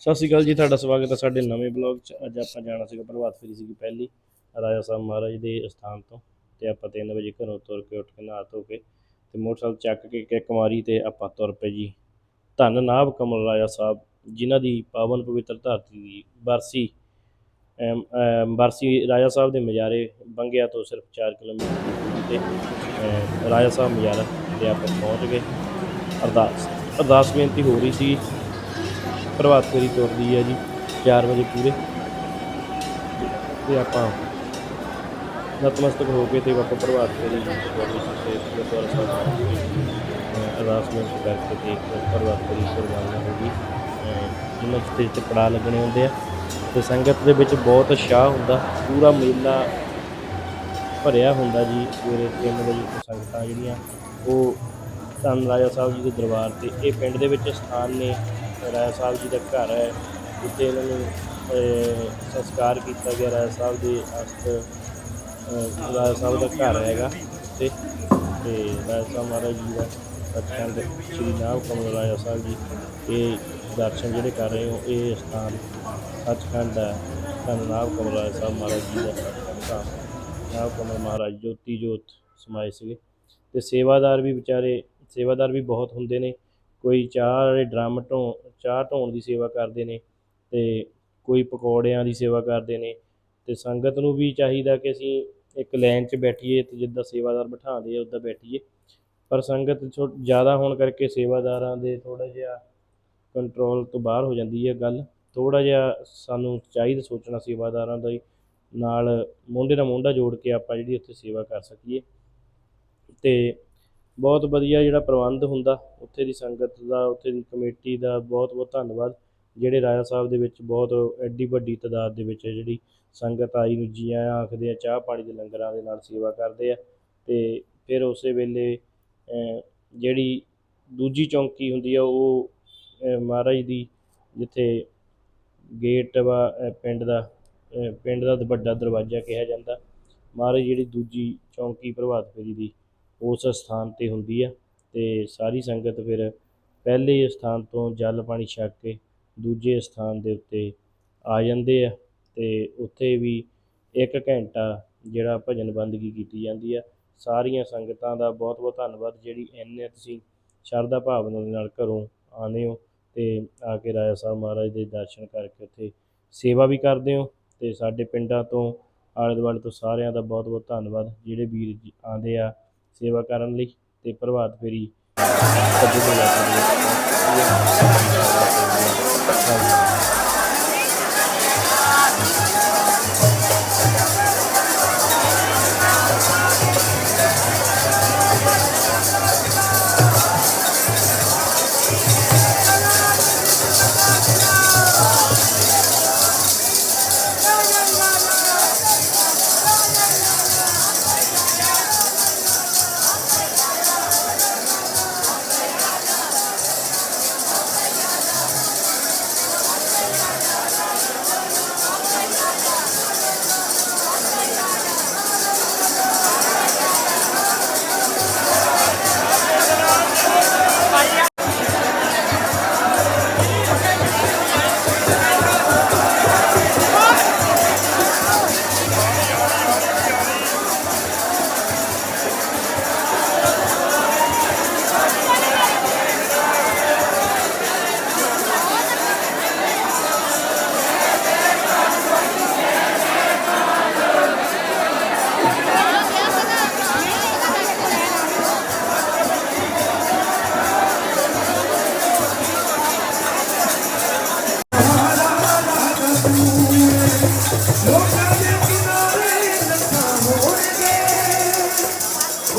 ਸਤਿ ਸ਼੍ਰੀ ਅਕਾਲ ਜੀ ਤੁਹਾਡਾ ਸਵਾਗਤ ਹੈ ਸਾਡੇ ਨਵੇਂ ਬਲੌਗ 'ਚ। ਅੱਜ ਆਪਾਂ ਜਾਣਾ ਸੀਗਾ ਪ੍ਰਭਾਤ ਫੇਰੀ ਸੀਗੀ ਪਹਿਲੀ ਰਾਜਾ ਸਾਹਿਬ ਮਹਾਰਾਜ ਦੇ ਸਥਾਨ ਤੋਂ। ਤੇ ਆਪਾਂ 3 ਵਜੇ ਘਰੋਂ ਤੁਰ ਕੇ ਉੱਠ ਕੇ ਨਹਾ ਧੋ ਕੇ ਤੇ ਮੋਟਰਸਾਈਕਲ ਚੱਕ ਕੇ ਕਿ ਕੁਮਾਰੀ ਤੇ ਆਪਾਂ ਤੁਰ ਪਏ ਜੀ। ਧੰਨ ਨਾਭ ਕਮਲ ਰਾਜਾ ਸਾਹਿਬ ਜਿਨ੍ਹਾਂ ਦੀ ਪਾਵਨ ਪਵਿੱਤਰ ਧਰਤੀ ਦੀ ਬਰਸੀ ਅਮ, ਬਰਸੀ ਰਾਜਾ ਸਾਹਿਬ ਦੇ ਮਜਾਰੇ ਬੰਗਿਆ ਤੋਂ ਸਿਰਫ 4 ਕਿਲੋਮੀਟਰ ਤੇ ਰਾਜਾ ਸਾਹਿਬ ਮਜਾਰਾ ਤੇ ਆਪਾਂ ਪਹੁੰਚ ਗਏ। ਅਰਦਾਸ ਅਰਦਾਸ ਬੇਨਤੀ ਹੋ ਰਹੀ ਸੀ ਪ੍ਰਭਾਤ ਫੇਰੀ ਤੁਰਦੀ ਹੈ ਜੀ 4 ਵਜੇ ਪੂਰੇ। ਤੇ ਆਪਾਂ ਨਤਮਸਤਕ ਹੋ ਕੇ ਤੇ ਆਪਾਂ ਪ੍ਰਭਾਤ ਫੇਰੀ ਗੁਰਦੁਆਰੇ ਤੇ ਗੁਰਦੁਆਰਾ ਸਾਹਿਬ ਪਹੁੰਚ ਅਰਦਾਸ ਕਰਕੇ ਤੇ ਇੱਕ ਪ੍ਰਭਾਤ ਫੇਰੀ ਕੁਰਬਾਨਾ ਹੋ ਗਈ ਅਹ ਚ ਤੇ ਪੜਾ ਲੱਗਣੇ ਹੁੰਦੇ ਆ। ਤੇ ਸੰਗਤ ਦੇ ਵਿੱਚ ਬਹੁਤ ਉਤਸ਼ਾਹ ਹੁੰਦਾ, ਪੂਰਾ ਮੇਲਾ ਭਰਿਆ ਹੁੰਦਾ ਜੀ। ਸਵੇਰੇ 3 ਵਜੇ ਤੋਂ ਸੰਗਤਾਂ ਜਿਹੜੀਆਂ, ਉਹ ਧੰਨ ਰਾਜਾ ਸਾਹਿਬ ਜੀ ਦੇ ਦਰਬਾਰ ਤੇ, ਇਹ ਪਿੰਡ ਦੇ ਵਿੱਚ ਸਥਾਨ ਨੇ। ਰਾਜਾ ਸਾਹਿਬ ਜੀ ਦਾ ਘਰ ਹੈ ਜਿੱਥੇ ਇਹਨਾਂ ਨੂੰ ਸੰਸਕਾਰ ਕੀਤਾ ਗਿਆ ਰਾਜਾ ਸਾਹਿਬ ਦੇ ਅਸਤ ਅਹ, ਰਾਜਾ ਸਾਹਿਬ ਦਾ ਘਰ ਹੈਗਾ ਤੇ ਤੇ ਰਾਜਾ ਸਾਹਿਬ ਮਹਾਰਾਜ ਜੀ ਦਾ ਸੱਚਖੰਡ ਸ੍ਰੀ ਨਾਮ ਕਮਲ ਰਾਜਾ ਸਾਹਿਬ ਜੀ ਇਹ ਦਰਸ਼ਨ ਜਿਹੜੇ ਕਰ ਰਹੇ ਹੋ ਇਹ ਸਥਾਨ ਸੱਚਖੰਡ ਹੈ ਧੰਨ ਨਾਭ ਕਮਲ ਰਾਜਾ ਸਾਹਿਬ ਮਹਾਰਾਜ ਜੀ ਦਾ ਸੱਚਖੰਡ ਧਾਮ ਨਾਭ ਕਮਲ ਮਹਾਰਾਜ ਜੋਤੀ ਜੋਤ ਸਮਾਏ ਸੀਗੇ। ਤੇ ਸੇਵਾਦਾਰ ਵੀ ਵਿਚਾਰੇ ਸੇਵਾਦਾਰ ਵੀ ਬਹੁਤ ਹੁੰਦੇ ਨੇ। ਕੋਈ ਚਾਹ ਵਾਲੇ ਡਰਮ ਢੋ, ਚਾਹ ਢੋਣ ਦੀ ਸੇਵਾ ਕਰਦੇ ਨੇ ਤੇ ਕੋਈ ਪਕੌੜਿਆਂ ਦੀ ਸੇਵਾ ਕਰਦੇ ਨੇ ਤੇ ਸੰਗਤ ਨੂੰ ਵੀ ਚਾਹੀਦਾ ਕਿ ਅਸੀਂ ਇੱਕ ਲਾਈਨ 'ਚ ਬੈਠੀਏ ਤੇ ਜਿੱਦਾਂ ਸੇਵਾਦਾਰ ਬਿਠਾਉਂਦੇ ਆ, ਉੱਦਾਂ ਬੈਠੀਏ। ਪਰ ਸੰਗਤ ਛੋ, ਜ਼ਿਆਦਾ ਹੋਣ ਕਰਕੇ ਸੇਵਾਦਾਰਾਂ ਦੇ ਥੋੜਾ ਜਿਹਾ ਕੰਟਰੋਲ ਤੋਂ ਬਾਹਰ ਹੋ ਜਾਂਦੀ ਹੈ ਗੱਲ। ਥੋੜਾ ਜਿਹਾ ਸਾਨੂੰ ਚਾਹੀਦਾ ਸੋਚਣਾ ਸੇਵਾਦਾਰਾਂ ਦਾ ਹੀ, ਨਾਲ ਮੋਢੇ ਨਾਲ ਮੋਢਾ ਜੋੜ ਕੇ ਆਪਾਂ ਜਿਹੜੀ ਉੱਥੇ ਸੇਵਾ ਕਰ ਸਕੀਏ। ਤੇ ਬਹੁਤ ਵਧੀਆ ਜਿਹੜਾ ਪ੍ਰਬੰਧ ਹੁੰਦਾ, ਉੱਥੇ ਦੀ ਸੰਗਤ ਦਾ, ਉੱਥੇ ਦੀ ਕਮੇਟੀ ਦਾ ਬਹੁਤ ਬਹੁਤ ਧੰਨਵਾਦ। ਜਿਹੜੇ ਰਾਜਾ ਸਾਹਿਬ ਦੇ ਵਿੱਚ ਬਹੁਤ ਐਡੀ ਵੱਡੀ ਤਾਦਾਦ ਦੇ ਵਿੱਚ ਜਿਹੜੀ ਸੰਗਤ ਆਈ ਨੂੰ ਜੀ ਆਇਆਂ ਆਖਦੇ ਆ ਚਾਹ ਪਾਣੀ ਦੇ ਲੰਗਰਾਂ ਦੇ ਨਾਲ ਸੇਵਾ ਕਰਦੇ ਆ ਤੇ ਫਿਰ ਉਸੇ ਵੇਲੇ ਜਿਹੜੀ ਦੂਜੀ ਚੌਂਕੀ ਹੁੰਦੀ ਆ, ਉਹ ਮਹਾਰਾਜ ਦੀ ਜਿੱਥੇ ਗੇਟ ਵਾ ਪਿੰਡ ਦਾ ਪਿੰਡ ਦਾ ਵੱਡਾ ਦਰਵਾਜ਼ਾ ਕਿਹਾ ਜਾਂਦਾ, ਮਹਾਰਾਜ ਜਿਹੜੀ ਦੂਜੀ ਚੌਂਕੀ ਪ੍ਰਭਾਤ ਫੇਰੀ ਦੀ ਉਸ ਸਥਾਨ ਤੇ ਹੁੰਦੀ ਆ ਤੇ ਸਾਰੀ ਸੰਗਤ ਫਿਰ ਪਹਿਲੇ ਸਥਾਨ ਤੋਂ ਜਲ ਪਾਣੀ ਛਕ ਕੇ ਦੂਜੇ ਸਥਾਨ ਦੇ ਉੱਤੇ ਆ ਜਾਂਦੇ ਆ ਤੇ ਉੱਥੇ ਵੀ ਇੱਕ ਘੰਟਾ ਜਿਹੜਾ ਭਜਨ ਬੰਦਗੀ ਕੀਤੀ ਜਾਂਦੀ ਆ। ਸਾਰੀਆਂ ਸੰਗਤਾਂ ਦਾ ਬਹੁਤ ਬਹੁਤ ਧੰਨਵਾਦ ਜਿਹੜੀ ਇੰਨੇ ਤੁਸੀਂ ਸ਼ਰਧਾ ਭਾਵਨਾ ਦੇ ਨਾਲ ਘਰੋਂ ਆਉਂਦੇ ਹੋ ਤੇ ਆ ਕੇ ਰਾਜਾ ਸਾਹਿਬ ਮਹਾਰਾਜ ਦੇ ਦਰਸ਼ਨ ਕਰਕੇ ਉੱਥੇ ਸੇਵਾ ਵੀ ਕਰਦੇ ਹੋ ਤੇ ਸਾਡੇ ਪਿੰਡਾਂ ਤੋਂ ਆਲੇ ਦੁਆਲੇ ਤੋਂ ਸਾਰਿਆਂ ਦਾ ਬਹੁਤ ਬਹੁਤ ਧੰਨਵਾਦ ਜਿਹੜੇ ਵੀਰ ਜੀ ਆਉਂਦੇ ਆ ਸੇਵਾ ਕਰਨ ਲਈ ਤੇ ਪ੍ਰਭਾਤ ਫੇਰੀ ਕੱਢੀ ਤੋਂ ਲੈ ਕੇ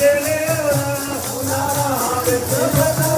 ਰਾਏ ਰਾਜੇ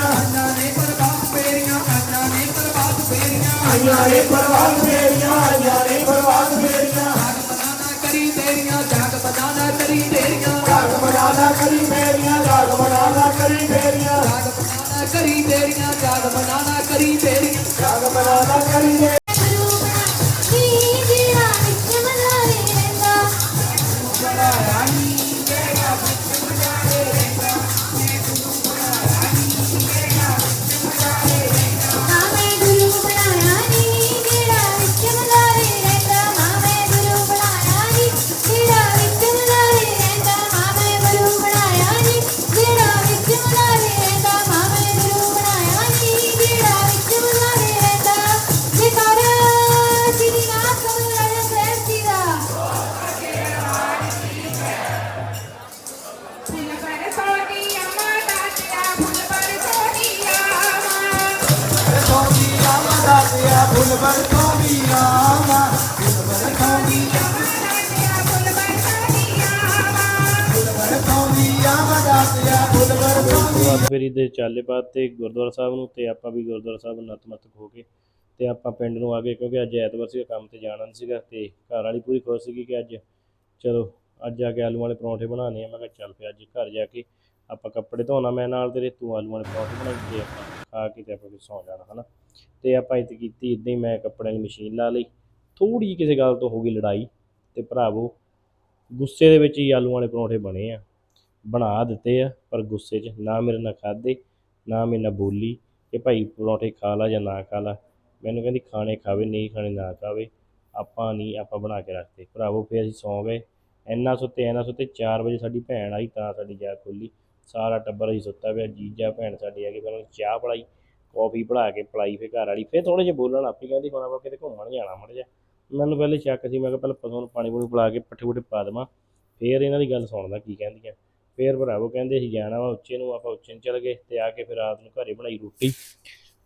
ਫੇਰੀਆਂ ਅੰਨਾਂ ਨੇ ਬਰਬਾਦ ਫੇਰੀਆਂ ਅੰਨਾਂ ਨੇ ਬਰਬਾਦ ਫੇਰੀਆਂ ਜਾਗ ਬਨਾਨਾ ਕਰੀ ਤੇਰੀਆਂ। ਜਾਗ ਬਨਾਨਾ ਕਰੀ ਤੇਰੀਆਂ ਜਾਗ ਬਨਾਨਾ ਕਰੀ ਤੇਰੀਆਂ ਜਾਗ ਬਨਾਨਾ ਕਰੀ ਤੇਰੀਆਂ ਜਾਗ ਬਨਾਨਾ ਕਰੀ ਤੇਰੀਆਂ ਜਾਗ ਬਨਾਨਾ ਕਰੀ ਤੇਰੀਆਂ ਜਾਗ ਬਨਾਨਾ ਕਰੀ ਫੇਰੀ ਦੇ ਚਾਲੇ ਬਾਅਦ ਤੇ ਗੁਰਦੁਆਰਾ ਸਾਹਿਬ ਨੂੰ ਤੇ ਆਪਾਂ ਵੀ ਗੁਰਦੁਆਰਾ ਸਾਹਿਬ ਨਤਮਸਤਕ ਹੋ ਕੇ ਤੇ ਆਪਾਂ ਪਿੰਡ ਨੂੰ ਆ ਗਏ ਕਿਉਂਕਿ ਅੱਜ ਐਤਵਾਰ ਸੀਗਾ, ਕੰਮ ਤੇ ਜਾਣਾ ਨਹੀਂ ਸੀਗਾ ਤੇ ਘਰ ਵਾਲੀ ਪੂਰੀ ਖੁਸ਼ ਸੀਗੀ ਕਿ ਅੱਜ ਚਲੋ, ਅੱਜ ਆ ਕੇ ਆਲੂ ਵਾਲੇ ਪਰੌਂਠੇ ਬਣਾਉਣੇ ਆ। ਮੈਂ ਕਿਹਾ ਚੱਲ ਪਿਆ ਅੱਜ ਘਰ ਜਾ ਕੇ ਆਪਾਂ ਕੱਪੜੇ ਧੋਣਾ, ਮੈਂ ਨਾਲ ਤੇਰੇ ਤੂੰ ਆਲੂ ਵਾਲੇ ਪਰੌਂਠੇ ਬਣਾਈ ਆਪਾਂ ਖਾ ਕੇ ਤੇ ਆਪਾਂ ਵੀ ਸੌਂ ਜਾਣਾ, ਹਨਾ। ਤੇ ਆਪਾਂ ਇੱਥੇ ਕੀਤੀ ਇਦਾਂ ਹੀ, ਮੈਂ ਕੱਪੜਿਆਂ ਦੀ ਮਸ਼ੀਨ ਲਾ ਲਈ। ਥੋੜੀ ਕਿਸੇ ਗੱਲ ਤੋਂ ਹੋ ਗਈ ਲੜਾਈ ਤੇ ਭਰਾਵੋ, ਗੁੱਸੇ ਦੇ ਵਿੱਚ ਹੀ ਆਲੂ ਵਾਲੇ ਪਰੌਂਠੇ ਬਣੇ ਆ। ਬਣਾ ਦਿੱਤੇ ਆ, ਪਰ ਗੁੱਸੇ 'ਚ ਨਾ ਮੇਰੇ ਨਾਲ ਖਾਦੇ ਨਾ ਮੇਰੇ ਨਾਲ ਬੋਲੀ ਕਿ ਭਾਈ ਪਰੌਂਠੇ ਖਾ ਲਾ ਜਾਂ ਨਾ ਖਾ ਲਾ। ਮੈਨੂੰ ਕਹਿੰਦੀ ਖਾਣੇ ਖਾਵੇ, ਨਹੀਂ ਖਾਣੇ ਨਾ ਖਾਵੇ। ਆਪਾਂ ਨਹੀਂ ਆਪਾਂ ਬਣਾ ਕੇ ਰੱਖਦੇ ਭਰਾਵੋ, ਫਿਰ ਅਸੀਂ ਸੌਂ ਗਏ। ਇੰਨਾ ਸੁੱਤੇ ਇੰਨਾ ਸੁੱਤੇ 4 ਵਜੇ ਸਾਡੀ ਭੈਣ ਆਈ ਤਾਂ ਸਾਡੀ ਜਾਗ ਖੁੱਲੀ ਸਾਰਾ ਟੱਬਰ ਅਸੀਂ ਸੁੱਤਾ ਪਿਆ, ਜੀਜਾ, ਭੈਣ ਸਾਡੀ ਆ ਕੇ ਫਿਰ ਉਹਨੂੰ ਚਾਹ ਪਿਲਾਈ ਕੌਫੀ ਬਣਾ ਕੇ ਪਿਲਾਈ ਫਿਰ ਘਰ ਵਾਲੀ, ਫਿਰ ਥੋੜੇ ਜਿਹੇ ਬੋਲਣ ਆਪੀ ਕਹਿੰਦੀ ਹੁਣ ਆਪਾਂ ਕਿਤੇ ਘੁੰਮਣ ਜਾਣਾ ਮੜ ਜਾ ਮੈਨੂੰ ਪਹਿਲੇ ਸ਼ੱਕ ਸੀ, ਮੈਂ ਕਿਹਾ ਪਹਿਲਾਂ ਪਸ਼ੂਆਂ ਨੂੰ ਪਾਣੀ ਪੂਣੀ ਪਿਲਾ ਕੇ ਪੱਠੇ ਪੁੱਠੇ ਪਾ ਦੇਵਾਂ, ਫਿਰ ਇਹਨਾਂ ਦੀ ਗੱਲ ਸੁਣਦਾ ਕੀ ਕਹਿੰਦੀਆਂ ਫਿਰ ਭਰਾਵੋ ਕਹਿੰਦੇ ਅਸੀਂ ਜਾਣਾ ਵਾ ਉੱਚੇ ਨੂੰ, ਆਪਾਂ ਉੱਚੇ ਨੂੰ ਚਲ ਗਏ ਤੇ ਆ ਕੇ ਫਿਰ ਰਾਤ ਨੂੰ ਘਰੇ ਬਣਾਈ ਰੋਟੀ।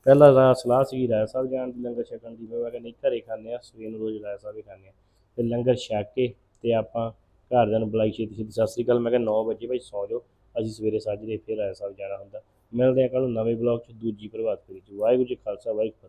ਪਹਿਲਾਂ ਤਾਂ ਸਲਾਹ ਸੀ ਰਾਏ ਸਾਹਿਬ ਜਾਣ ਦੀ, ਲੰਗਰ ਛਕਣ ਦੀ, ਮੈਂ ਕਿਹਾ ਨਹੀਂ ਘਰੇ ਖਾਂਦੇ ਆ, ਸਵੇਰ ਨੂੰ ਰੋਜ਼ ਰਾਏ ਸਾਹਿਬ ਹੀ ਖਾਂਦੇ ਆ। ਤੇ ਲੰਗਰ ਛਕ ਕੇ ਤੇ ਆਪਾਂ ਘਰਦਿਆਂ ਨੂੰ ਬੁਲਾਈ ਛੇਤੀ ਛੇਤੀ ਸਤਿ ਸ੍ਰੀ ਅਕਾਲ, ਮੈਂ ਕਿਹਾ 9 ਵਜੇ ਭਾਈ ਸੌਂ ਜਾਓ। ਅਸੀਂ ਸਵੇਰੇ ਸਾਜਰੇ ਫਿਰ ਰਾਏ ਸਾਹਿਬ ਜਾਣਾ ਹੁੰਦਾ। ਮਿਲਦੇ ਆ ਕੱਲ ਨੂੰ ਨਵੇਂ ਬਲੌਗ 'ਚ ਦੂਜੀ ਪ੍ਰਭਾਤ ਫੇਰੀ 'ਚ। ਵਾਹਿਗੁਰੂ ਜੀ ਖਾਲਸਾ, ਵਾਹਿਗੁਰੂ